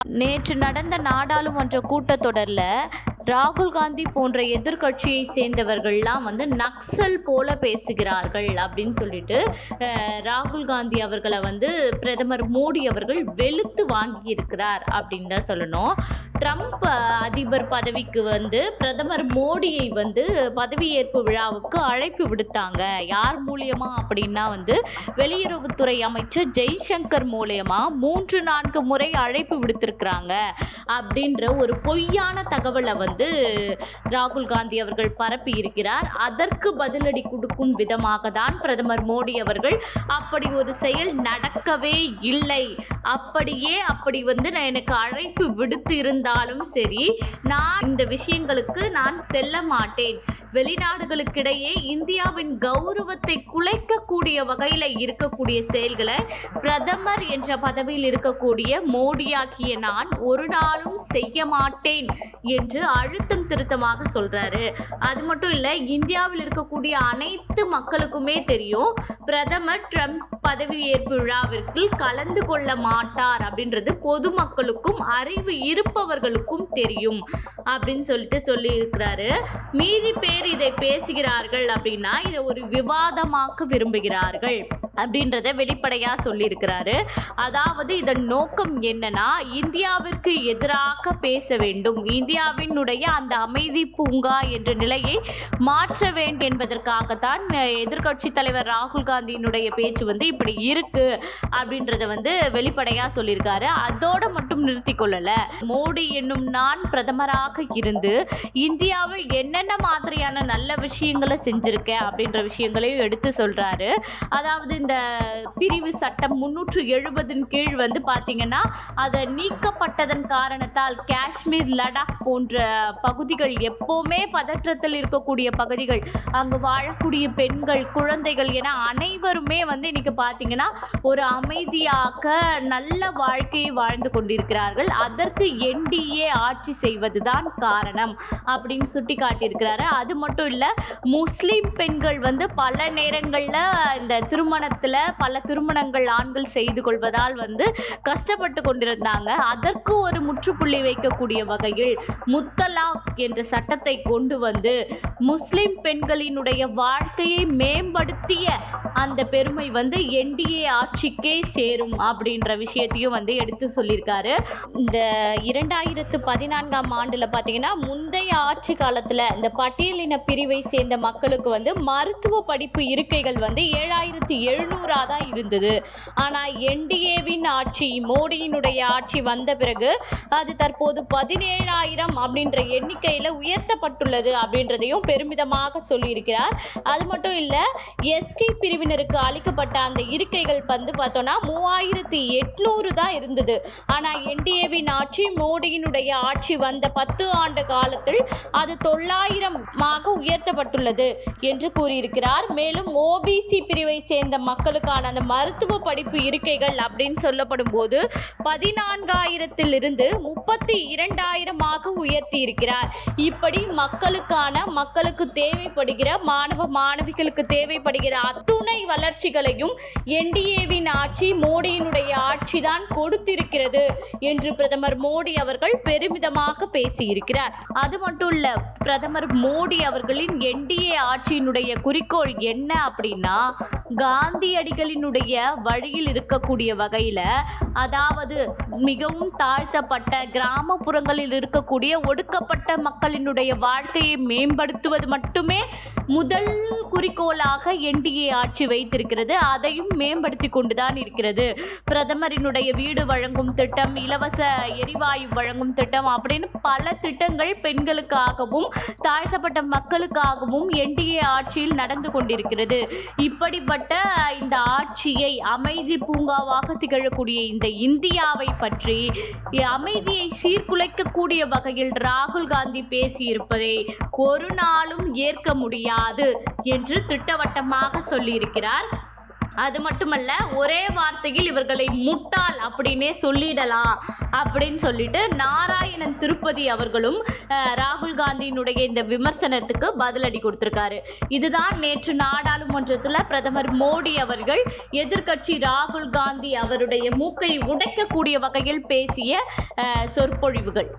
நேற்று நடந்த நாடாளுமன்ற கூட்டத்தொடரில் ராகுல் காந்தி போன்ற எதிர்க்கட்சியை சேர்ந்தவர்கள்லாம் வந்து நக்சல் போல பேசுகிறார்கள் அப்படின்னு சொல்லிட்டு ராகுல் காந்தி அவர்களை வந்து பிரதமர் மோடி அவர்கள் வெளுத்து வாங்கியிருக்கிறார் அப்படின்னு தான் சொல்லணும். ட்ரம்ப் அதிபர் பதவிக்கு வந்து பிரதமர் மோடியை வந்து பதவியேற்பு விழாவுக்கு அழைப்பு விடுத்தாங்க. யார் மூலியமா அப்படின்னா வந்து வெளியுறவுத்துறை அமைச்சர் ஜெய்சங்கர் மூலியமா மூன்று நான்கு முறை அழைப்பு விடுத்திருக்கிறாங்க. அப்படின்ற ஒரு பொய்யான தகவலை வந்து ராகுல் காந்தி அவர்கள் பரப்பி இருக்கிறார். அதற்கு பதிலடி கொடுக்கும் விதமாக தான் பிரதமர் மோடி அவர்கள் அப்படி ஒரு செயல் நடக்கவே இல்லை. அப்படியே அப்படி வந்து நான் எனக்கு அழைப்பு விடுத்து இருந்தாலும் சரி நான் இந்த விஷயங்களுக்கு நான் செல்ல மாட்டேன். வெளிநாடுகளுக்கிடையே இந்தியாவின் கௌரவத்தை குலைக்கக்கூடிய வகையில் இருக்கக்கூடிய செயல்களை பிரதமர் என்ற பதவியில் இருக்கக்கூடிய மோடியாகிய நான் ஒரு நாளும் செய்ய மாட்டேன் என்று அழுத்தம் திருத்தமாக சொல்கிறாரு அது மட்டும் இல்லை இந்தியாவில் இருக்கக்கூடிய அனைத்து மக்களுக்குமே தெரியும் பிரதமர் ட்ரம்ப் பதவியேற்பு விழாவிற்கு கலந்து கொள்ள மாட்டார் அப்படின்றது பொதுமக்களுக்கும் அறிவு இருப்பவர்களுக்கும் தெரியும் அப்படின்னு சொல்லிட்டு சொல்லியிருக்கிறாரு. மீதி பேர் இதை பேசுகிறார்கள் அப்படின்னா இதை ஒரு விவாதமாக்க விரும்புகிறார்கள் அப்படின்றத வெளிப்படையாக சொல்லியிருக்கிறாரு. அதாவது இதன் நோக்கம் என்னன்னா இந்தியாவிற்கு எதிராக பேச வேண்டும். இந்தியாவினுடைய அந்த அமைதி பூங்கா என்ற நிலையை மாற்ற வேண்டும் என்பதற்காகத்தான் எதிர்க்கட்சி தலைவர் ராகுல் காந்தியினுடைய பேச்சு வந்து இப்படி இருக்கு அப்படின்றத வந்து வெளிப்படையாக சொல்லியிருக்காரு. அதோட மட்டும் நிறுத்தி கொள்ளலை. மோடி என்னும் நான் பிரதமராக இருந்து இந்தியாவில் என்னென்ன மாதிரியான நல்ல விஷயங்களை செஞ்சுருக்கேன் அப்படின்ற விஷயங்களையும் எடுத்து சொல்கிறாரு அதாவது இந்த பிரிவு சட்டம் முன்னூற்று எழுபதின் கீழ் வந்து பார்த்திங்கன்னா அதை நீக்கப்பட்டதன் காரணத்தால் காஷ்மீர் லடாக் போன்ற பகுதிகள் எப்போவுமே பதற்றத்தில் இருக்கக்கூடிய பகுதிகள். அங்கு வாழக்கூடிய பெண்கள் குழந்தைகள் என அனைவருமே வந்து இன்றைக்கி பார்த்தீங்கன்னா ஒரு அமைதியாக நல்ல வாழ்க்கையை வாழ்ந்து கொண்டிருக்கிறார்கள். அதற்கு என்டிஏ ஆட்சி செய்வதுதான் காரணம் அப்படின்னு சுட்டி காட்டியிருக்கிறாரு அது மட்டும் இல்லை முஸ்லீம் பெண்கள் வந்து பல நேரங்களில் இந்த திருமணத்தில் பல திருமணங்கள் ஆண்கள் செய்து கொள்வதால் வந்து கஷ்டப்பட்டு கொண்டிருந்தாங்க. அதற்கு ஒரு முற்றுப்புள்ளி வைக்கக்கூடிய வகையில் முத்தலாக் என்ற சட்டத்தை கொண்டு வந்து முஸ்லிம் பெண்களினுடைய வாழ்க்கையை மேம்படுத்திய அந்த பெருமை வந்து என்டிஏ ஆட்சிக்கே சேரும் அப்படின்ற விஷயத்தையும் வந்து எடுத்து சொல்லியிருக்காரு. இந்த இரண்டாயிரத்து பதினான்காம் ஆண்டில் பார்த்தீங்கன்னா முந்தைய ஆட்சி காலத்தில் இந்த பட்டியலின் பிரிவை சேர்ந்த மக்களுக்கு வந்து மருத்துவ படிப்பு இருக்கைகள் வந்து ஏழாயிரத்தி எழுநூறாக தான் இருந்தது. ஆனால் என்டிஏவின் ஆட்சி மோடியினுடைய ஆட்சி வந்த பிறகு அது தற்போது பதினேழாயிரம் அப்படின்ற எண்ணிக்கையில் உயர்த்தப்பட்டுள்ளது அப்படின்றதையும் பெருமிதமாக சொல்லியிருக்கிறார். அது மட்டும் இல்லை எஸ்டி பிரிவினருக்கு அளிக்கப்பட்ட அந்த இருக்கைகள் வந்து பார்த்தோன்னா மூவாயிரத்தி எட்நூறு தான் இருந்தது. ஆனால் என்டிஏவின் ஆட்சி மோடியினுடைய ஆட்சி வந்த பத்து ஆண்டு காலத்தில் அது தொள்ளாயிரமாக உயர்த்தப்பட்டுள்ளது என்று கூறியிருக்கிறார். மேலும் ஓபிசி பிரிவை சேர்ந்த மக்களுக்கான அந்த மருத்துவ படிப்பு இருக்கைகள் அப்படின்னு சொல்லப்படும் போது பதினான்காயிரத்திலிருந்து முப்பத்தி இரண்டாயிரமாக உயர்த்தி இருக்கிறார் இப்படி மக்களுக்கான மக்களுக்கு தேவைப்படுகிற மாணவ மாணவிகளுக்கு தேவைப்படுகிற அத்துணை வளர்ச்சிகளையும் என்டிஏவின் ஆட்சி மோடியினுடைய ஆட்சி தான் கொடுத்திருக்கிறது என்று பிரதமர் மோடி அவர்கள் பெருமிதமாக பேசியிருக்கிறார். அது மட்டும் இல்ல பிரதமர் மோடி அவர்களின் என்டிஏ ஆட்சியினுடைய குறிக்கோள் என்ன அப்படின்னா காந்தியடிகளினுடைய வழியில் இருக்கக்கூடிய வகையில் அதாவது மிகவும் தாழ்த்தப்பட்ட கிராமப்புறங்களில் இருக்கக்கூடிய ஒடுக்கப்பட்ட மக்களினுடைய வாழ்க்கையை மேம்படுத்துவது மட்டுமே முதல் குறிக்கோளாக என்டிஏ ஆட்சி வைத்திருக்கிறது. அதையும் மேம்படுத்தி கொண்டுதான் இருக்கிறது. பிரதமரினுடைய வீடு வழங்கும் திட்டம் இலவச எரிவாயு வழங்கும் திட்டம் அப்படின்னு பல திட்டங்கள் பெண்களுக்காகவும் தாழ்த்தப்பட்ட மக்களுக்காகவும் என்டிஏ ஆட்சியில் நடந்து கொண்டிருக்கிறது. இப்படிப்பட்ட இந்த ஆட்சியை அமைதி பூங்காவாக திகழக்கூடிய இந்த இந்தியாவை பற்றி அமைதியை சீர்குலைக்கக்கூடிய வகையில் ராகுல் காந்தி பேசியிருப்பதை ஒரு நாளும் ஏற்க முடியாது என்று திட்டவட்டமாக சொல்லியிருக்கிறார் அது மட்டுமல்ல ஒரே வார்த்தையில் இவர்களை முட்டாள் அப்படின்னே சொல்லிடலாம் அப்படின்னு சொல்லிட்டு நாராயணன் திருப்பதி அவர்களும் ராகுல் காந்தியினுடைய இந்த விமர்சனத்துக்கு பதிலடி கொடுத்திருக்காரு. இதுதான் நேற்று நாடாளுமன்றத்தில் பிரதமர் மோடி அவர்கள் எதிர்க்கட்சி ராகுல் காந்தி அவருடைய மூக்கை உடைக்கக்கூடிய வகையில் பேசிய சொற்பொழிவுகள்.